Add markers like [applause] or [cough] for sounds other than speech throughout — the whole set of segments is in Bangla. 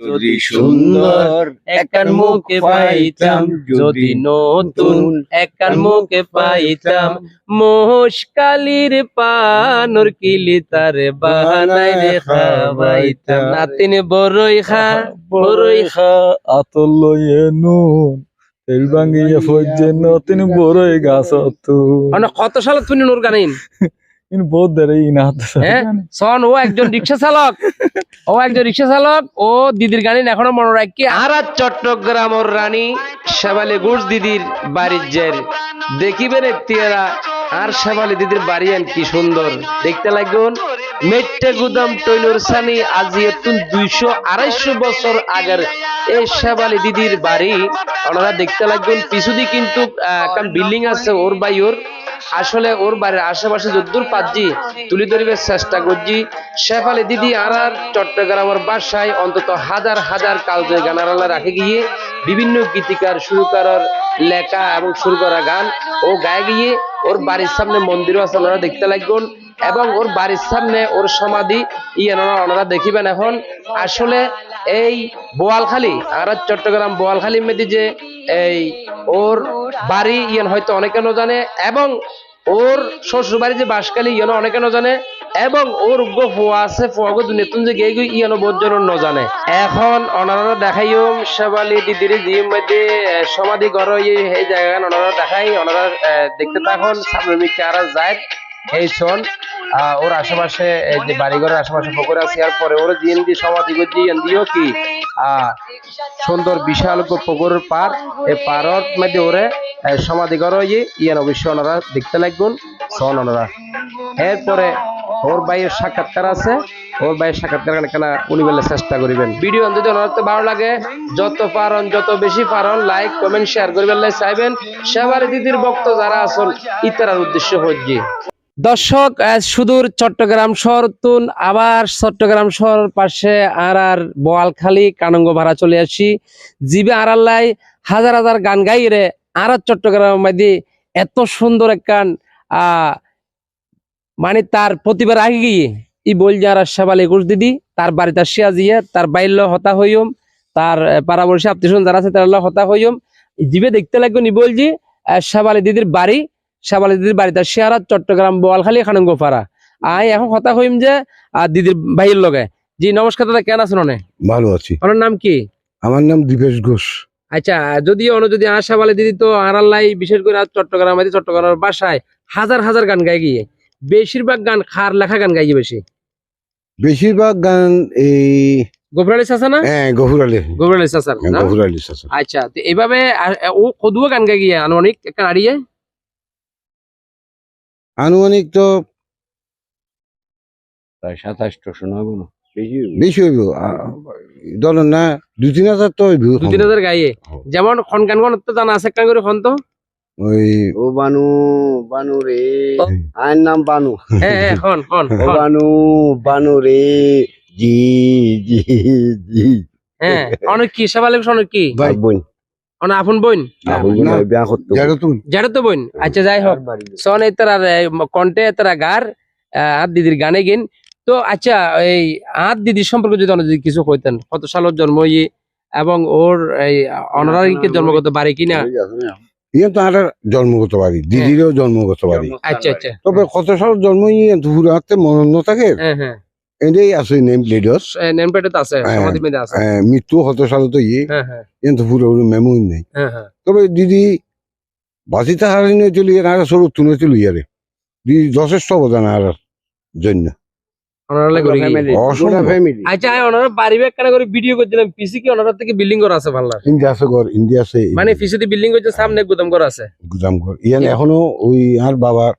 যদি সুন্দর একান মুখে পাইতাম যদি নতুন একান মুখে পাইতাম মোহকালির পানর কিলি তারে রে খাওয়াইতাম। নাতিন বড়ই খা বড়ই খা আতল লইয়ে নুন তেল ভাঙিয়ে ফজে নতুন বড়ই গাছ তু মানে কত সাল তুমি নুর গানিন [laughs] ইন বহুত দেরে ইনা হ্যাঁ সন ও একজন রিক্সা চালক। ও একজন রিক্সা চালক ও দিদির এখনও মনে রাখি। আর চট্টগ্রাম ওর রানী গুড় দিদির বাড়ির জের। দেখিবেন এতিয়ারা আর দিদির বাড়ি আন কি সুন্দর। দেখতে লাগুন মেট্টে গুদাম টৈনুর সানি আজি এতুন দুইশো আড়াইশো বছর আগের এই শেবালি দিদির বাড়ি। ওনারা দেখতে লাগবেন পিছুদি কিন্তু একটা বিল্ডিং আছে ওর বাই ওর। আসলে ওর বাড়ির আশেপাশে যদ্দূর পাচ্ছি তুলি ধরিবে চেষ্টা করছি, শেফালি দিদি আর আর চট্টগ্রামের বাসায় অন্তত হাজার হাজার কালজে গানারালা রাখে গিয়ে বিভিন্ন গীতিকার শুরু করার লেখা এবং সুর করা গান ও গায়ে গিয়ে ওর বাড়ির সামনে মন্দিরও আছে ওনারা দেখতে লাগবেন। এবং ওর বাড়ির সামনে ওর সমাধি ইয়ে ওনারা দেখিবেন এখন। আসলে এই বোয়ালখালী, আর চট্টগ্রাম বোয়ালখালী মেদি যে এই ওর বাড়ি ইয়েন হয়তো অনেকে ন জানে, এবং ওর শ্বশুর বাড়ি যে বাসকালী ইয়েন অনেকে ন জানে, এবং ওর উগ্র ফোয়া আছে, ফোয়া গো নতুন যে গেই গই ইয়ানো বহুত জন ন জানে। এখন অনারা দেখাইও শেবালি দিদির মধ্যে সমাধি ঘর, এই জায়গা অনারা দেখাই, ওনারা দেখতে তখন সামনে মিকে আর যায়। এই আহ, ওর আশেপাশে এই যে বাড়িঘরের আশেপাশে পুকুর আছে আর পরে ওর দিয়ে সমাধি করছি দিও কি? সুন্দর বিশাল পুকুরের পার এই পারর মধ্যে ওরে সমাধি ঘর ইয়ে ইয়ান অবশ্যই ওনারা দেখতে লাগবেন শোন ওনারা এরপরে ওর ভাইয়ের সাক্ষাৎকার আছে ওর ভাইয়ের সাক্ষাৎকার কেন উনি বলে চেষ্টা করিবেন। ভিডিও যদি ওনার তো ভালো লাগে যত পারন যত বেশি পারন লাইক কমেন্ট শেয়ার করবেন চাইবেন। সেবার দিদির ভক্ত যারা আসল ইতারার উদ্দেশ্য হচ্ছে দর্শক সুদূর চট্টগ্রাম শহর তুন, আবার চট্টগ্রাম শহর পাশে আর আর বোয়ালখালী কানঙ্গ ভাড়া চলে আসি। জিবে আড়াল্লাই হাজার হাজার গান গাই রে আর চট্টগ্রাম এত সুন্দর একখান মানে তার প্রতিবার আগে গিয়ে ই বল যারা সেবাল একুশ দিদি, তার বাড়িতে আসিয়া দিয়ে তার বাইল হতা হইম তার পাড়াপড়শি আত্মীয় যারা আছে তার হতা হইম জিবে দেখতে লাগবে নি বল যে সেবালি দিদির বাড়ি সেবালি দিদির বাড়িতে শেয়ারা চট্টগ্রাম বোয়ালখালী খানঙ্গপাড়া। আই এখন কথা হইম যে আহ, দিদির ভাইয়ের লগে। জি নমস্কার দাদা কেন আছেন অনে ভালো আছি। ওনার নাম কি? আমার নাম দীপেশ ঘোষ। আচ্ছা যদি অন্য যদি আশা বলে দিদি তো আড়াল্লাই বিশেষ করে চট্টগ্রাম আছে চট্টগ্রামের বাসায় হাজার হাজার গান গাই গিয়ে। বেশিরভাগ গান খার লেখা গান গাইয়ে বেশি। বেশিরভাগ গান এই গোবরালি চাচা না? হ্যাঁ গফুর আলী। গোবরালি চাচা না? গফুর আলী চাচা। আচ্ছা তো এইভাবে ও কদুও গান গাই গিয়ে আনুমানিক একটা আড়িয়ে আনুমানিক তো প্রায় সাতাশটা শোনাবো না। বেশি বেশি হইব। ধরেন না দুই তিন হাজার তো হইব দু তিন হাজার গাইয়ে। যেমন খন গান গান তো জানা আছে করে খন তো? ওই ও বানু বানু রে। আয়ের নাম বানু। হ্যাঁ হ্যাঁ খন খন ও বানু বানু রে। জি জি জি। হ্যাঁ অনেক কি সেবালে অনেক কি? ভাই বোন আপন বোন? না, বিয়া করতো জানো তুমি যারা তো বোন? আচ্ছা যাই হোক। সন গার আর দিদির গানে গিন। তো আচ্ছা এই আর দিদির সম্পর্কে যদি অন্য যদি কিছু কইতেন কত সালের জন্ম ইয়ে এবং ওর এই অনারারিকে জন্মগত বাড়ি কিনা? ইয়ে তো আর জন্মগত বাড়ি দিদিরও জন্মগত বাড়ি। আচ্ছা আচ্ছা। তবে কত সাল জন্ম ইয়ে হাতে মনে থাকে হ্যাঁ হ্যাঁ। এটাই আছে নেম প্লেটস তো আছে হ্যাঁ। সমাধি আছে। মৃত্যু কত সাল তো ইয়ে। হ্যাঁ হ্যাঁ। কিন্তু পুরো মেমোরি নেই। হ্যাঁ হ্যাঁ। তবে দিদি বাঁচিতে হারিয়ে চলি আর সরু তুলে তুলি আরে দিদি যথেষ্ট অবদান আর জন্য। অসম্ভব। আচ্ছা ওনারা বাড়ি কেন করে ভিডিও করছিলাম পিসি কি ওনারা থেকে বিল্ডিং করা আছে ভালো ইন্ডিয়া আছে ঘর ইন্ডিয়া আছে মানে পিসিতে বিল্ডিং করছে সামনে গুদাম করা আছে। গুদাম ঘর। ইয়ান এখনও ওই আর বাবার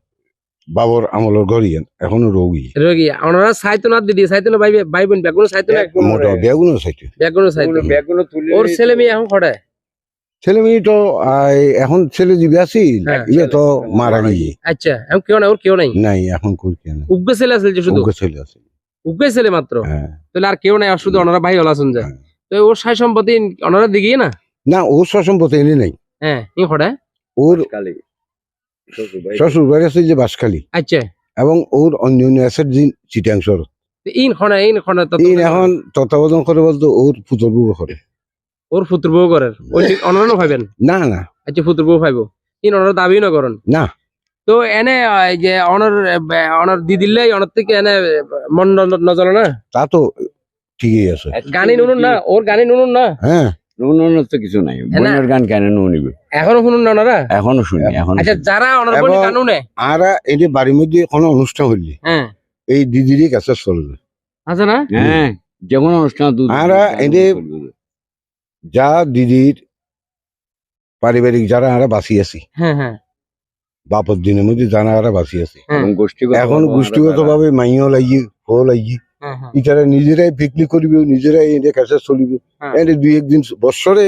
বাবর আমলের ঘর ইয়ান এখনও রোগী। রোগী ওনারা সাইতো না দিদি সাইতো না ভাই ভাই বোন ব্যাগুনো সাইতো না মোটা বেগুনো সাইতে ব্যাগুনো সাইতো ব্যাগগুলো তুলে ওর ছেলে মেয়ে এখন খড়ে ছেলে মেয়ে তো এখন ছেলে দিবে আছি হ্যাঁ, ইয়ে তো মারা গিয়ে। আচ্ছা এখন কেউ নাই ওর কেউ নাই? নাই এখন কই কেন উগ্র ছেলে আছে যে শুধু? ওকে ছেলে আছে উগ্র ছেলে মাত্র? হ্যাঁ। তাহলে আর কেউ নাই আর শুধু ওনারা ভাই হলা শুনছে হ্যাঁ। তো ওর সাই সম্পত্তি ওনারা দিকে না? না ওর সাই সম্পত্তি এনে নাই। হ্যাঁ ই খড়ে ওর শ্বশুর বাড়ি আছে যে বাসখালী আচ্ছা। এবং ওর অন্য অন্য আছে চিটাংশর তো ইন খনে ইন খনে তো ইন এখন তত্ত্বাবধান করে বলতো ওর পুতর বউ করে। ওর পুত্র বউ করেন ওই অনরও ভাবেন না না। আচ্ছা পুত্র বউ ভাইব। ইন অনর দাবি না করেন? না। তো এনে যে অনর অনর দি দিলে অনর থেকে এনে মন ন- নজলে না? তা তো ঠিকই আছে। গানি নুনুন না? ওর গানি নুনুন না? হ্যাঁ। নুনের তো কিছু নাই। বোনের গান কেন নিবে? এখনও শুনুন না ওনারা? এখনও শুনি এখন আচ্ছা যারা অনর বলি এবং- কানুনে আর এটি বাড়ির মধ্যে কোনো অনুষ্ঠান হইলে হ্যাঁ। এই দিদিরই কাছে চলবে আছে না? হ্যাঁ যে কোনো অনুষ্ঠান আর এদের- যা দিদির পারিবারিক যারা আমরা বাঁচি আছি হ্যাঁ হ্যাঁ। বাপর দিনের মধ্যে যারা আমরা বাঁচি আছি হ্যাঁ। গোষ্ঠীগত এখন গোষ্ঠীগত ভাবে মাইও লাগি ফো লাগি হ্যাঁ, হ্যাঁ। নিজেরাই পিকনিক করিবে নিজেরাই এদের কাছে চলিবে। হ্যাঁ। এদের দুই একদিন বৎসরে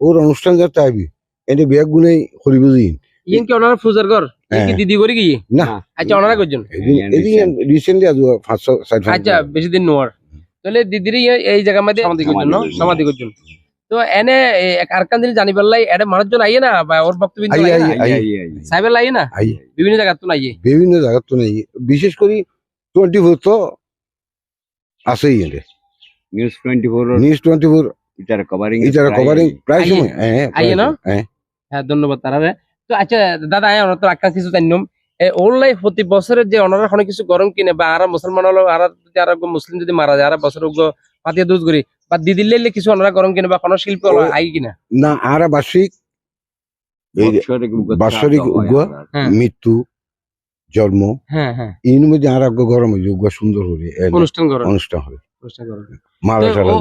ওর অনুষ্ঠান যাতে আইবি এদের বিয়াক গুণাই করিব দিন। ইন কি ওনারা ফুজার ঘর? ইন কি। দিদি করি কি? না। আচ্ছা ওনারা করছেন এদিন রিসেন্টলি আজ পাঁচশো ষাট আচ্ছা বেশি দিন নোয়ার। তাহলে দিদিরই এই- জায়গা মধ্যে সমাধি সমাধি তো এনে আরকান দিন জানি পারলাই এটা মানুষজন আইয়ে না? বা ওর বক্তব্য আই, আই, আই। সাইবেল আইয়ে। না? আই বিভিন্ন জায়গা তো আইয়ে। বিভিন্ন জায়গার তো নেই বিশেষ করে টোয়েন্টি ফোর তো এদের news twenty four news twenty four ইটার কভারিং এটার কভারিং প্রায়। সময়। হ্যাঁ আইয়ে না? হ্যাঁ। হ্যাঁ ধন্যবাদ তারা তো আচ্ছা দাদা তো আকাশ কিছু জানিম ওর লাইফ প্রতি বছরের যে ওনারা কোনো কিছু গরম কিনে বা আর মুসলমান হলো আর যদি আর মুসলিম যদি মারা যায় আর বছর পাতিয়া দুধ করি বা দিদি লেলে কিছু ওনারা গরম কিনে বা কোনো শিল্প আই কিনা? না আর বার্ষিক বাৎসরিক হ্যাঁ। মৃত্যু জন্ম। হ্যাঁ হ্যাঁ। আর আগ্য গরম উগ্র সুন্দর হবে অনুষ্ঠান করেন অনুষ্ঠান হবে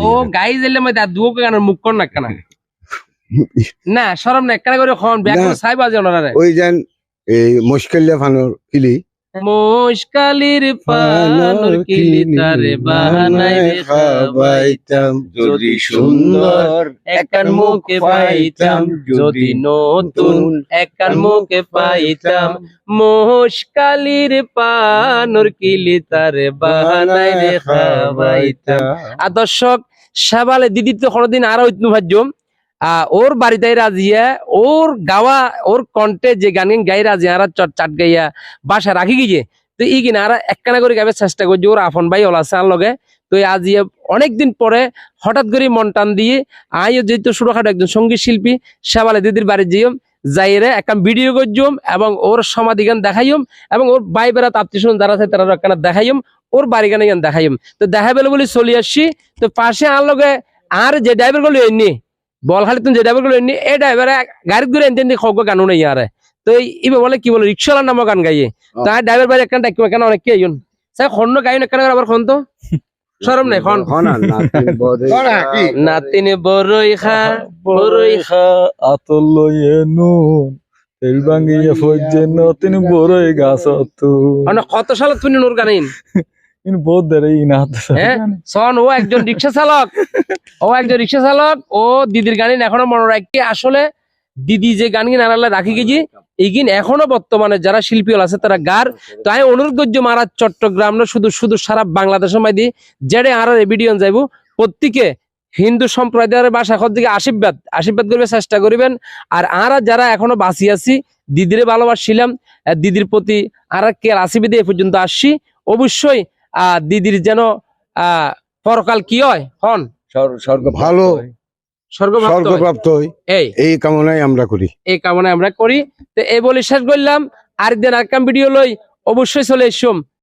ও- গাই দিলে মধ্যে দুও গানের মুখ কর না কেনা। না শরম না একখানা করে খন ব্যাক সাইবা করে সাই ওই যেন এই মুশকিল্লা ফানোর কিলি মোশকালির পানর কিলি তারে বাহানাই রে খাবাইতাম যদি সুন্দর একান মুখে পাইতাম। যদি নতুন একান মুখে পাইতাম। মোশকালির পানর কিলি তারে বাহানাই রে খাবাইতাম আর দর্শক সাবালে দিদি তো কোনোদিন আরও ইতনু ভাজ্যম। ওর বাড়িতে রাজিয়া ওর গাওয়া, ওর কণ্ঠে যে গান গাই রাজি, আর চট চাট গাইয়া বাসা রাখি গিয়ে। তো ই কিনা, আর একখানা করে গাবে চেষ্টা করছি ওর আফন ভাই ওলা সার লগে। তো আজ অনেকদিন পরে হঠাৎ করে মন টান দিয়ে আইও যেহেতু ছোটখাটো একজন সংগীত শিল্পী সেবালে দিদির বাড়ি যাইম যাইরে একটা ভিডিও করছুম এবং ওর সমাধি গান দেখাইম এবং ওর বাই বেড়াত আত্মীয় যারা আছে তারা একখানা দেখাইম, ওর বাড়ি গানে গান দেখাইম। তো দেখা বলে চলে আসছি। তো পাশে আর লগে, আর যে ড্রাইভারগুলো এমনি বল খালি তুমি যে ড্রাইভারগুলো এই ড্রাইভার গাড়ি ঘুরে এনতে এনতে খগ্গ গানও নেই আরে তো ইবে বলে কি বলে রিক্সাওয়ালার নামও গান গাইয়ে। তার ড্রাইভার বাড়ি একখান ডাকিব এখানে অনেক কে আইন স্যার খন্ন গাইন একখান আবার খন তো সরম নাই খন। নাতিনে বড়ই খা। বড়ই খা আতল লইয়ে নুন তেল ভাঙ্গিয়ে ফজে নতুন বড়ই গাছ মানে কত সালে তুমি নোর গানিন [laughs] হ্যাঁ ও একজন রিক্সা চালক। ও একজন রিক্সা চালক, ও দিদির গানিন এখনও আসলে দিদি যে গান গিন রাখি গেছি এখনও বর্তমানে যারা শিল্পী আছে, তারা গার। তো আমি অনুরোধ করছি মারা চট্টগ্রাম না শুধু শুধু সারা বাংলাদেশের মধ্যে যেড়ে আর ভিডিও যাইব, প্রত্যেকে হিন্দু সম্প্রদায়ের বাসা খর দিকে আশীর্বাদ আশীর্বাদ করবে চেষ্টা করিবেন। আর আরা যারা এখনও বাঁচি আছি, দিদিরে ভালোবাসছিলাম দিদির প্রতি আর কে আসিবে দিয়ে পর্যন্ত আসছি। অবশ্যই দিদির যেন আহ পরকাল কি হয়? হন। ভালো। স্বর্গপ্রাপ্ত হয়। হই এই। কামনাই আমরা করি। এই আমরা করি। তো এই বলে শেষ করলাম। আর দিন আর ভিডিও লই অবশ্যই চলে এসম।